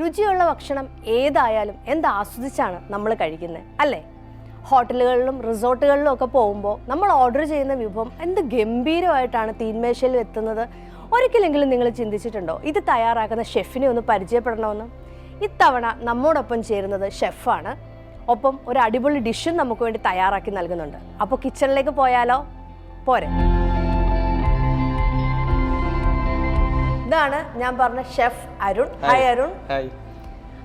രുചിയുള്ള ഭക്ഷണം ഏതായാലും എന്ത് ആസ്വദിച്ചാണ് നമ്മൾ കഴിക്കുന്നത് അല്ലേ? ഹോട്ടലുകളിലും റിസോർട്ടുകളിലും ഒക്കെ പോകുമ്പോൾ നമ്മൾ ഓർഡർ ചെയ്യുന്ന വിഭവം എന്ത് ഗംഭീരമായിട്ടാണ് തീന്മേശയിൽ എത്തുന്നത്? ഒരിക്കലെങ്കിലും നിങ്ങൾ ചിന്തിച്ചിട്ടുണ്ടോ? ഇത് തയ്യാറാക്കുന്ന ഷെഫിനെ ഒന്ന് പരിചയപ്പെടണമെന്ന്? ഇത്തവണ നമ്മോടൊപ്പം ചേരുന്നത് ഷെഫാണ്. ഒപ്പം ഒരു അടിപൊളി ഡിഷും നമുക്ക് വേണ്ടി തയ്യാറാക്കി നൽകുന്നുണ്ട്. അപ്പോൾ കിച്ചണിലേക്ക് പോയാലോ? പോരെ. ഇതാണ് ഞാൻ പറഞ്ഞ ഷെഫ് അരുൺ. ഹായ് അരുൺ.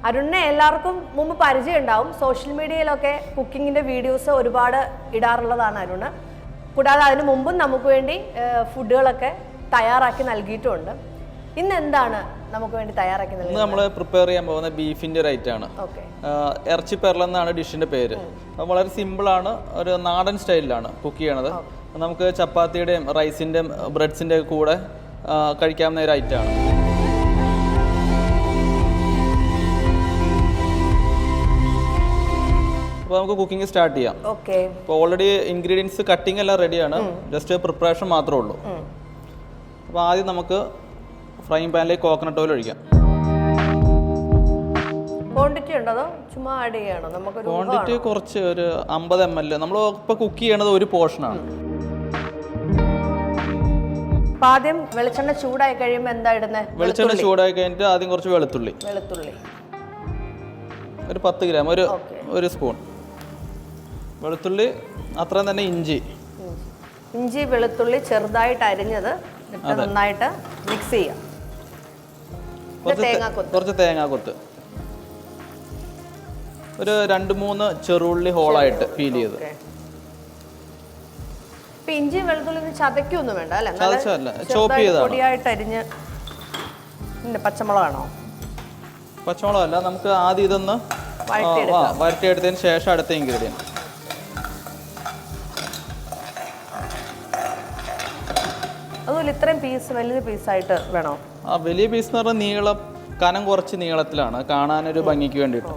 അരുണിനെ എല്ലാവർക്കും മുമ്പ് പരിചയം ഉണ്ടാവും സോഷ്യൽ മീഡിയയിലൊക്കെ കുക്കിങ്ങിന്റെ വീഡിയോസ് ഒരുപാട് ഇടാറുള്ളതാണ് അരുൺ കൂടാതെ അതിനു മുമ്പും നമുക്ക് വേണ്ടി ഫുഡുകളൊക്കെ തയ്യാറാക്കി നൽകിയിട്ടുമുണ്ട് ഇന്ന് എന്താണ് നമുക്ക് വേണ്ടി തയ്യാറാക്കി ഇന്ന് നൽകുന്നത് നമ്മൾ പ്രിപ്പയർ ചെയ്യാൻ പോകുന്ന ബീഫിന്റെ ഒരു ഐറ്റം ആണ്. ഇറച്ചി പെരള എന്നാണ് ഡിഷിന്റെ പേര്. വളരെ സിമ്പിൾ ആണ്. ഒരു നാടൻ സ്റ്റൈലിലാണ് കുക്ക് ചെയ്യണത്. നമുക്ക് ചപ്പാത്തിയുടെയും റൈസിന്റെയും ബ്രെഡ്സിന്റെ കൂടെ കഴിക്കാവുന്ന ഒരു ഐറ്റം ആണ്. അപ്പോൾ നമുക്ക് കുക്കിംഗ് സ്റ്റാർട്ട് ചെയ്യാം. ഓക്കെ ഇപ്പോൾ ഓൾറെഡി ഇൻഗ്രീഡിയൻസ് കട്ടിംഗ് എല്ലാം റെഡിയാണ് ജസ്റ്റ് പ്രിപ്പറേഷൻ മാത്രമേ ഉള്ളൂ. അപ്പോൾ ആദ്യം നമുക്ക് ഫ്രൈ പാനിലേക്ക് കോക്കനട്ട് ഓയിൽ ഒഴിക്കാം. ക്വാണ്ടിറ്റി ഉണ്ടോ ചുമ്മാ ആഡ് ചെയ്യണോ? നമുക്ക് ക്വാണ്ടിറ്റി കുറച്ച് ഒരു അമ്പത് എം എൽ നമ്മൾ ഇപ്പോൾ കുക്ക് ചെയ്യണത് ഒരു പോർഷനാണ് അപ്പൊ ആദ്യം വെളിച്ചെണ്ണ ചൂടായി കഴിയുമ്പോൾ എന്താ ഇടുന്നത് വെളിച്ചെണ്ണ ചൂടായി കഴിഞ്ഞിട്ട് ആദ്യം കുറച്ച് വെളുത്തുള്ളി. വെളുത്തുള്ളി. ഒരു പത്ത് ഗ്രാം ഒരു ഒരു സ്പൂൺ. വെളുത്തുള്ളി അത്രയും തന്നെ ഇഞ്ചി. ഇഞ്ചി വെളുത്തുള്ളി ചെറുതായിട്ട് അരിഞ്ഞത് നന്നായിട്ട് മിക്സ് ചെയ്യാം. കുറച്ച് തേങ്ങാക്കൊത്ത്. ഒരു രണ്ട് മൂന്ന് ചെറുള്ളി ഹോളായിട്ട് ഫീൽ ചെയ്ത്. ഇപ്പൊ വെളുത്തുള്ളി ഒന്നും ചതയ്ക്കൊന്നും വേണ്ട അല്ലെ? ചതച്ചതല്ല, പച്ചമുളക് ചെയ്തതാണ്. പൊടിയായിട്ട് അരിഞ്ഞ് പിന്നെ പച്ചമുളകാണോ? പച്ചമുളകല്ല നമുക്ക് ആദ്യം ഇതൊന്ന് വരട്ടിയെടുത്തതിന് ശേഷം അടുത്ത ഇൻഗ്രീഡിയന്റ് അതുപോലെ ഇത്രയും പീസ് വലിയ പീസായിട്ട് വേണോ? ആ വലിയ പീസ് എന്ന് പറഞ്ഞാൽ നീളം കനം കുറച്ച് നീളത്തിലാണ്. കാണാനൊരു ഭംഗിക്ക് വേണ്ടിയിട്ട്.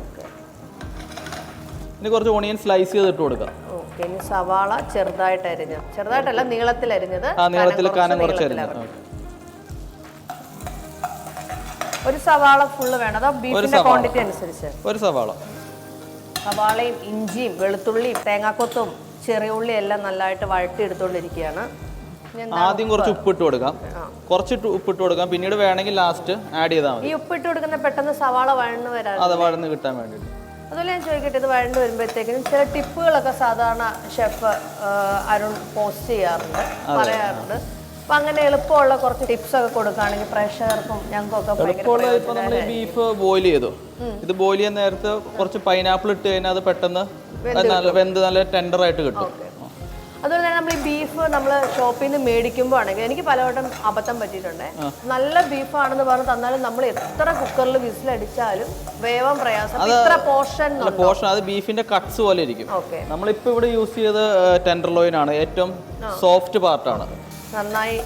ഇനി കുറച്ച് ഓണിയൻ സ്ലൈസ് ചെയ്തിട്ട് കൊടുക്കാം. ഓക്കെ ഇനി സവാള ചെറുതായിട്ട് അരിഞ്ഞു ചെറുതായിട്ടല്ല നീളത്തിൽ അരിഞ്ഞത് ആ നീളത്തിൽ കനം കനം കുറച്ച് അരിഞ്ഞത് ഒരു സവാള ഫുള്ള് വേണം. അതോ ബീഫിന്റെ ക്വാണ്ടിറ്റി അനുസരിച്ച്? ഒരു സവാള. സവാളയും ഇഞ്ചിയും വെളുത്തുള്ളിയും തേങ്ങാക്കൊത്തും ചെറിയ ഉള്ളി എല്ലാം നല്ലതായിട്ട് വഴട്ടി എടുത്തുകൊണ്ടിരിക്കുകയാണ് ഇനി എന്താ? ആദ്യം കുറച്ച് ഉപ്പിട്ട് കൊടുക്കാം. കുറച്ച് ഉപ്പിട്ട് കൊടുക്കാം. പിന്നീട് വേണമെങ്കിൽ ലാസ്റ്റ് ആഡ് ചെയ്താൽ മതി. ഈ ഉപ്പിട്ട് കൊടുക്കുന്ന പെട്ടെന്ന് സവാള വഴന്ന് വരാം അത് വഴന്ന് കിട്ടാൻ വേണ്ടിയിട്ട്. അതുപോലെ ഞാൻ ചോദിക്കട്ടെ ഇത് വഴണ്ട് വരുമ്പോഴത്തേക്കിനും ചില ടിപ്പുകളൊക്കെ സാധാരണ ഷെഫ് അരുൺ പോസ്റ്റ് ചെയ്യാറുണ്ട് പറയാറുണ്ട്. അപ്പൊ അങ്ങനെ എളുപ്പമുള്ള കുറച്ച് ടിപ്സ് ഒക്കെ കൊടുക്കുകയാണെങ്കിൽ പ്രേക്ഷകർക്കും ഞങ്ങൾക്കൊക്കെ എളുപ്പമുള്ള ഇപ്പൊ നമ്മൾ ബീഫ് ബോയിൽ ചെയ്തു. ഇത് ബോയിൽ ചെയ്യുന്ന നേരത്ത് കുറച്ച് പൈനാപ്പിൾ ഇട്ട് കഴിഞ്ഞാൽ അത് പെട്ടെന്ന് നല്ല വെന്ത് നല്ല ടെൻഡർ ആയിട്ട് കിട്ടും അതുപോലെ തന്നെ നമ്മൾ ഈ ബീഫ് നമ്മൾ ഷോപ്പിൽ നിന്ന് മേടിക്കുമ്പോൾ ആണെങ്കിൽ എനിക്ക് പലവട്ടം അബദ്ധം പറ്റിയിട്ടുണ്ട്. നല്ല ബീഫാണെന്ന് പറഞ്ഞ് തന്നാലും നമ്മൾ എത്ര കുക്കറിൽ വിസിലടിച്ചാലും വേവം പ്രയാസം. ഇത്ര പോർഷൻ പോർഷൻ അത് ബീഫിന്റെ കട്ട്സ് പോലെ ഇരിക്കും. ഓക്കെ നമ്മളിപ്പോൾ ഇവിടെ യൂസ് ചെയ്ത് ടെൻഡർ ലോയിൻ ആണ്. ഏറ്റവും സോഫ്റ്റ് പാർട്ടാണ് നന്നായി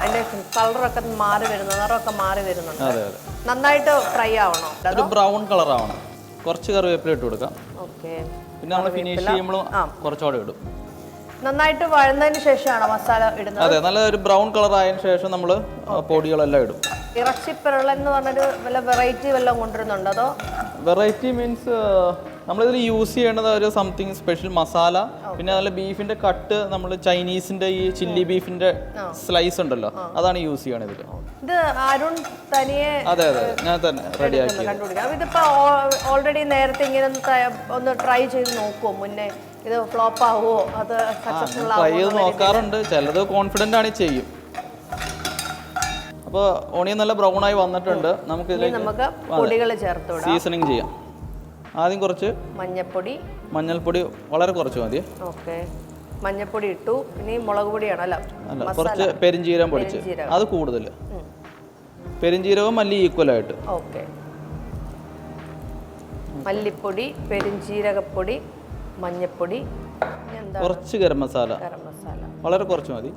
അതിന്റെ കളറൊക്കെ മാറി വരുന്നു നിറമൊക്കെ മാറി വരുന്നുണ്ട്. നന്നായിട്ട് ഫ്രൈ ആവണം? ഒരു ബ്രൗൺ കളർ ആവണം. കുറച്ച് കറിവേപ്പില ഇട്ട് കൊടുക്കാം. ഓക്കെ പിന്നെ നമ്മൾ ഫിനിഷ് ചെയ്യുമ്പോൾ കുറച്ചുകൂടെ ഇടും. നന്നായിട്ട് വഴന്നതിന് ശേഷമാണ് മസാല ഇടുന്നത്. അതെ നല്ല ഒരു ബ്രൗൺ കളർ ആയതിനു ശേഷം നമ്മൾ പൊടികളെല്ലാം ഇടും. ഇറച്ചി എന്ന് പറഞ്ഞൊരു വല്ല വെറൈറ്റി വല്ലതും കൊണ്ടുവരുന്നുണ്ടോ അതോ? വെറൈറ്റി മീൻസ് നമ്മളിതിൽ യൂസ് ചെയ്യേണ്ടത് ഒരു സംതിങ് സ്പെഷ്യൽ മസാല പിന്നെ നല്ല ബീഫിന്റെ കട്ട് നമ്മൾ ചൈനീസിന്റെ ഈ ചില്ലി ബീഫിന്റെ സ്ലൈസ് ഉണ്ടല്ലോ അതാണ് യൂസ് ചെയ്യണത് ഇതിൽ ഇത് അരുൺ തനിയെ അതെ അതെ ഞാൻ തന്നെ റെഡി ആക്കി ഇതിപ്പോ ഓൾറെഡി നേരത്തെ ഇങ്ങനെ ഒന്ന് ട്രൈ ചെയ്ത് നോക്കുമോ മുന്നേ ഇത് ഫ്ലോപ്പ് ആവുമോ അത് സക്സസ്ഫുൾ ട്രൈ ചെയ്ത് നോക്കാറുണ്ട്. ചിലത് കോൺഫിഡന്റ് ആണ് ചെയ്യും. അപ്പോൾ ഓണിയൻ നല്ല ബ്രൗൺ ആയി വന്നിട്ടുണ്ട്. നമുക്ക് ഇതിലേക്ക് നമുക്ക് പൊടികൾ ചേർത്ത് സീസണിങ് ചെയ്യാം. ആദ്യം കുറച്ച് മഞ്ഞൾപ്പൊടി മഞ്ഞൾപ്പൊടി വളരെ കുറച്ച് മതി. ഓക്കെ. മഞ്ഞൾപ്പൊടി ഇട്ടു. ഇനി മുളക് പൊടിയാണ് അല്ല അല്ല കുറച്ച് പെരിഞ്ചീരകം പൊടിച്ച്. അത് കൂടുതൽ. പെരിഞ്ചീരകവും മല്ലി ഈക്വൽ ആയിട്ട്. ഓക്കെ. മല്ലിപ്പൊടി പെരിഞ്ചീരകപ്പൊടി മഞ്ഞൾപ്പൊടി കുറച്ച് ഗരം മസാല. ഗരം മസാല. വളരെ കുറച്ച് മതി.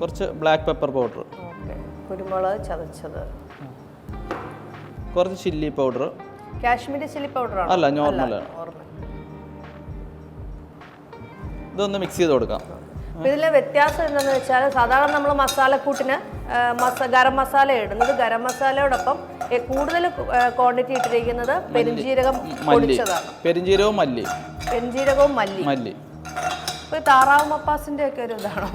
കുറച്ച് ബ്ലാക്ക് പെപ്പർ പൗഡർ കുരുമുളക് ചതച്ചത്. കുറച്ച് chilli powder Kashmiri chilli powder അല്ല നോർമൽ ഇതൊന്ന് മിക്സ് ചെയ്ത് കൊടുക്കാം. ഇതിലെ വ്യത്യാസം എന്താണെന്ന് വെച്ചാൽ സാധാരണ നമ്മൾ മസാലക്കൂട്ടിന് മസ ഗരം മസാല ഇടുന്നത് ഗരം മസാലയോടൊപ്പം കൂടുതൽ ക്വാണ്ടിറ്റി ഇട്ടിരിക്കുന്നത് പെരിഞ്ജീരകം പൊടിച്ചതാണ്. പെരിഞ്ജീരകവും മല്ലി. പെരിഞ്ജീരകവും മല്ലി. മല്ലി. ഇപ്പൊ താറാവ് മപ്പാസിന്റെ ഒക്കെ ഒരു ഇതാണോ?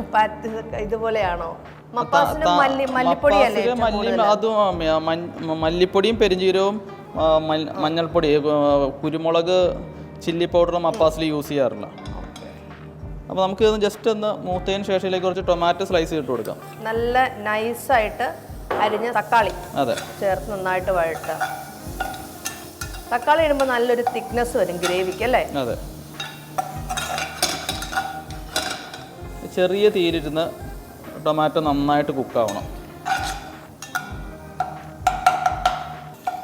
ഇതുപോലെയാണോ? മപ്പാസിന് മല്ലി മല്ലിപ്പൊടിയല്ലേ മല്ലിപ്പൊടിയും മഞ്ഞ- മഞ്ഞൾപ്പൊടി കുരുമുളക് ചില്ലി പൗഡറും മപ്പാസിൽ യൂസ് ചെയ്യാറില്ല. അപ്പോൾ നമുക്ക് ഇത് ജസ്റ്റ് ഒന്ന് മൂത്തതിന് ശേഷം ഇതിലേക്ക് കുറച്ച് ടൊമാറ്റോ സ്ലൈസ് ഇട്ട് കൊടുക്കാം. നല്ല നൈസായിട്ട് അരിഞ്ഞ തക്കാളി അതെ. ചേർത്ത് നന്നായിട്ട് വഴട്ടുക തക്കാളി ഇടുമ്പോൾ നല്ലൊരു തിക്നെസ് വരും ഗ്രേവിക്ക് അല്ലേ? അതെ. ചെറിയ തീരിരുന്ന് ടൊമാറ്റോ നന്നായിട്ട് കുക്കാവണം.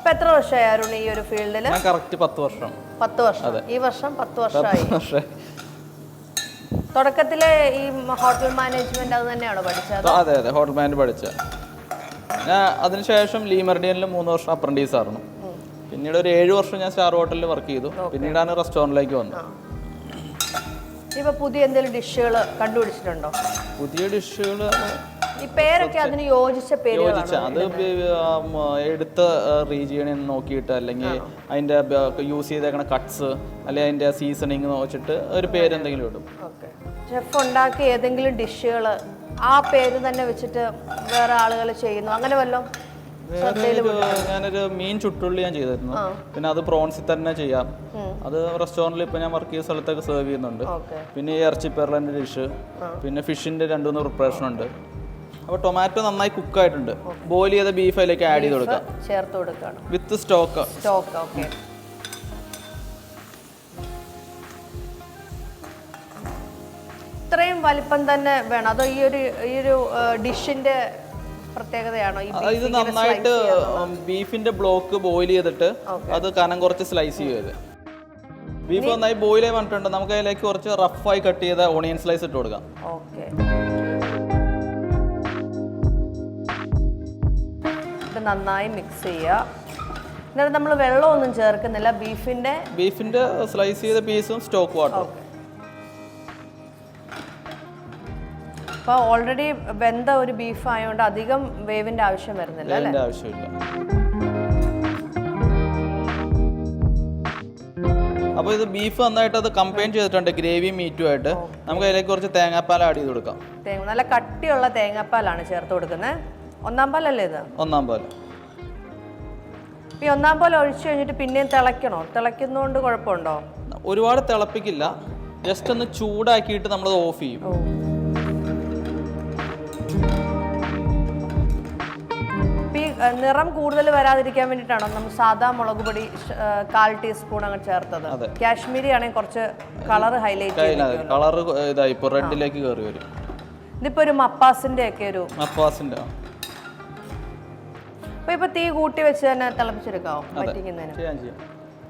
ഇപ്പൊ എത്ര വർഷമായി അരുൺ ഈ ഒരു ഫീൽഡിൽ ഞാൻ കറക്റ്റ് പത്ത് വർഷം. പത്ത് വർഷം. ഈ വർഷം പത്ത് വർഷമായി. തുടക്കത്തിലെ ഈ ഹോട്ടൽ മാനേജ്മെന്റ് അത് തന്നെയാണോ പഠിച്ചത്? അതെ അതെ ഹോട്ടൽ മാനേജ് പഠിച്ച. ഞാൻ അതിനുശേഷം ലീമർഡിയനിൽ മൂന്ന് വർഷം അപ്രന്റീസ് ആയിരുന്നു. പിന്നീട് ഒരു ഏഴ് വർഷം ഞാൻ സ്റ്റാർ ഹോട്ടലിൽ വർക്ക് ചെയ്തു. പിന്നീടാണ് റെസ്റ്റോറന്റിലേക്ക് വന്നത്. ഇപ്പൊ പുതിയ എന്തെങ്കിലും ഡിഷുകൾ കണ്ടുപിടിച്ചിട്ടുണ്ടോ? പുതിയ ഡിഷുകൾ ഈ പേരൊക്കെ അതിന് യോജിച്ച പേര് യോജിച്ച. അത് എടുത്ത റീജിയണിൽ നോക്കിയിട്ട് അല്ലെങ്കിൽ അതിന്റെ യൂസ് ചെയ്തേക്കണ കട്ട്സ് അല്ലെങ്കിൽ അതിന്റെ സീസണിങ് നോക്കിയിട്ട് ഒരു പേര് എന്തെങ്കിലും ഇടും. ഷെഫ് ഉണ്ടാക്കിയ ഏതെങ്കിലും ഡിഷുകൾ ആ പേര് തന്നെ വെച്ചിട്ട് വേറെ ആളുകൾ ചെയ്യുന്നു. അങ്ങനെ വല്ലതും ഒരു ഞാനൊരു മീൻ ചുട്ടുള്ളി ഞാൻ ചെയ്തിരുന്നു. പിന്നെ അത് പ്രോൺസിൽ തന്നെ ചെയ്യാം. അത് റെസ്റ്റോറന്റിൽ ഇപ്പം ഞാൻ വർക്ക് ചെയ്ത സ്ഥലത്തൊക്കെ സെർവ് ചെയ്യുന്നുണ്ട്. പിന്നെ ഈ ഇറച്ചി പെർലന്റെ ഡിഷ് പിന്നെ ഫിഷിന്റെ രണ്ട് മൂന്ന് പ്രിപ്പറേഷൻ ഉണ്ട്. അപ്പോൾ ടൊമാറ്റോ നന്നായി കുക്കായിട്ടുണ്ട് ബോയിൽ ചെയ്ത ബീഫ് അതിലേക്ക് ആഡ് ചെയ്ത് കൊടുക്കാം. ചേർത്ത് കൊടുക്കണം. വിത്ത് സ്റ്റോക്ക് സ്റ്റോക്ക് ഓക്കെ ഇത്രയും വലിപ്പം തന്നെ വേണം. അതോ ഈ ഒരു ഈ ഒരു ഡിഷിന്റെ പ്രത്യേകതയാണോ ഇത് നന്നായിട്ട് ബീഫിന്റെ ബ്ലോക്ക് ബോയിൽ ചെയ്തിട്ട് അത് കനം കുറച്ച് സ്ലൈസ് ചെയ്യരുത് ബീഫ് നന്നായി ബോയിൽ ആയി വന്നിട്ടുണ്ട് നമുക്ക് അതിലേക്ക് കുറച്ച് റഫായി കട്ട് ചെയ്ത ഓണിയൻ സ്ലൈസ് ഇട്ട് കൊടുക്കാം. ഓക്കെ നന്നായി മിക്സ് ചെയ്യുക. എന്നിട്ട് നമ്മൾ വെള്ളമൊന്നും ചേർക്കുന്നില്ല. ബീഫിന്റെ ബീഫിന്റെ സ്ലൈസ് ചെയ്ത പീസും സ്റ്റോക്ക് വാട്ടർ അപ്പോൾ ഓൾറെഡി വെന്ത ഒരു ബീഫ് ആയതുകൊണ്ട് അധികം വേവിന്റെ ആവശ്യം വരുന്നില്ല അല്ലേ? ആവശ്യമില്ല. അപ്പോൾ ഇത് ബീഫ് നന്നായിട്ട് അത് കമ്പൈൻ ചെയ്തിട്ടുണ്ട് ഗ്രേവി മീറ്റും ആയിട്ട്. നമുക്ക് അതിലേക്ക് കുറച്ച് തേങ്ങാപ്പാൽ ആഡ് ചെയ്ത് കൊടുക്കാം. നല്ല കട്ടിയുള്ള തേങ്ങാപ്പാലാണ് ചേർത്ത് കൊടുക്കുന്നത് ഒന്നാം പാലല്ലേ ഇത്? ഒന്നാം പാൽ ഈ ഒന്നാം പാൽ ഒഴിച്ചു കഴിഞ്ഞിട്ട് പിന്നെയും തിളയ്ക്കണോ? തിളയ്ക്കുന്നതുകൊണ്ട് കുഴപ്പമുണ്ടോ? ഒരുപാട് തിളപ്പിക്കില്ല. ജസ്റ്റ് ഒന്ന് ചൂടാക്കിയിട്ട് നമ്മൾ ഓഫ് ചെയ്യും. ഓ. നിറം കൂടുതൽ വരാതിരിക്കാൻ വേണ്ടിയിട്ടാണോ നമ്മൾ സാധാ മുളക് പൊടി കാൽ ടീസ്പൂൺ അങ്ങ് ചേർത്തത്? കാശ്മീരി ആണെങ്കിൽ കുറച്ച് കളർ ഹൈലൈറ്റ് കളർ ഇതായി ഇപ്പോൾ റെഡിലേക്ക് കയറി വരും. ഇതിപ്പോ ഒരു മപ്പാസിന്റെ ഒക്കെ ഒരു മപ്പാസിന്റെ അപ്പൊ ഇപ്പൊ തീ കൂട്ടി വെച്ച് തന്നെ തിളപ്പിച്ചെടുക്കാവോ? വറ്റിക്കുന്നതിന്? ചെയ്യാൻ ചെയ്യാം.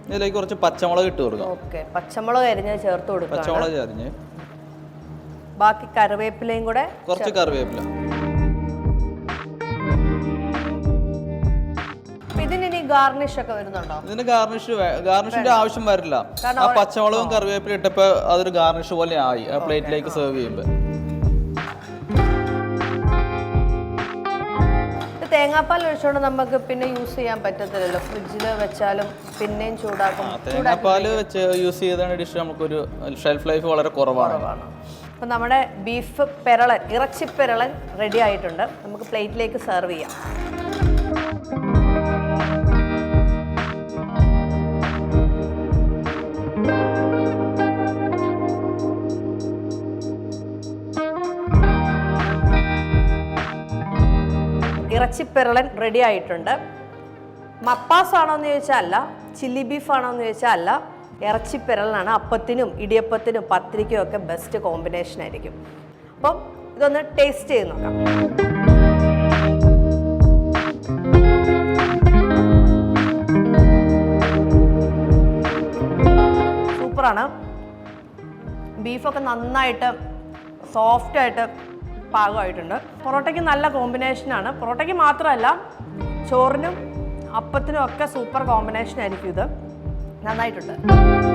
ഇതിലേക്ക് കുറച്ച് പച്ചമുളക് ഇട്ട് കൊടുക്കാം. ഓക്കെ. പച്ചമുളക് അരിഞ്ഞ് ചേർത്ത് കൊടുക്കാം പച്ചമുളക് അരിഞ്ഞ്. ബാക്കി കറിവേപ്പിലയും കൂടെ കുറച്ച് കറിവേപ്പില. അപ്പൊ ഗാർണിഷ് ഒക്കെ വരുന്നുണ്ടോ? ഇതിന് ഗാർണിഷ് ഗാർണിഷിന്റെ ആവശ്യം വരില്ല. ആ പച്ചമുളകും കറിവേപ്പില ഇട്ടപ്പോ അതൊരു ഗാർണിഷ് പോലെ ആയി ആ പ്ലേറ്റിലേക്ക് സെർവ് ചെയ്യുമ്പോൾ തേങ്ങാപ്പാൽ ഒഴിച്ചുകൊണ്ട് നമുക്ക് പിന്നെ യൂസ് ചെയ്യാൻ പറ്റത്തില്ലല്ലോ. ഫ്രിഡ്ജിൽ വെച്ചാലും പിന്നെയും ചൂടാക്കും. തേങ്ങാപ്പാൽ വെച്ച് യൂസ് ചെയ്താണ് ഡിഷ് നമുക്കൊരു ഷെൽഫ് ലൈഫ് വളരെ കുറവാണ്. അപ്പം നമ്മുടെ ബീഫ് പെരളൻ ഇറച്ചി പെരളൻ റെഡി ആയിട്ടുണ്ട്. നമുക്ക് പ്ലേറ്റിലേക്ക് സെർവ് ചെയ്യാം. ഇറച്ചിപ്പെരളൻ റെഡി ആയിട്ടുണ്ട്. മപ്പാസ് ആണോ എന്ന് ചോദിച്ചാൽ അല്ല ചില്ലി ബീഫ് ആണോ എന്ന് ചോദിച്ചാൽ അല്ല ഇറച്ചിപ്പെരളനാണ്. അപ്പത്തിനും ഇടിയപ്പത്തിനും പത്തിരിക്കും ഒക്കെ ബെസ്റ്റ് കോമ്പിനേഷൻ ആയിരിക്കും. അപ്പം ഇതൊന്ന് ടേസ്റ്റ് ചെയ്ത് നോക്കാം. സൂപ്പറാണ്. ബീഫൊക്കെ നന്നായിട്ട് സോഫ്റ്റ് ആയിട്ട് പാകമായിട്ടുണ്ട്. പൊറോട്ടയ്ക്ക് നല്ല കോമ്പിനേഷനാണ് പൊറോട്ടയ്ക്ക് മാത്രമല്ല ചോറിനും അപ്പത്തിനും ഒക്കെ സൂപ്പർ കോമ്പിനേഷൻ ആയിരിക്കും ഇത്. നന്നായിട്ടുണ്ട്.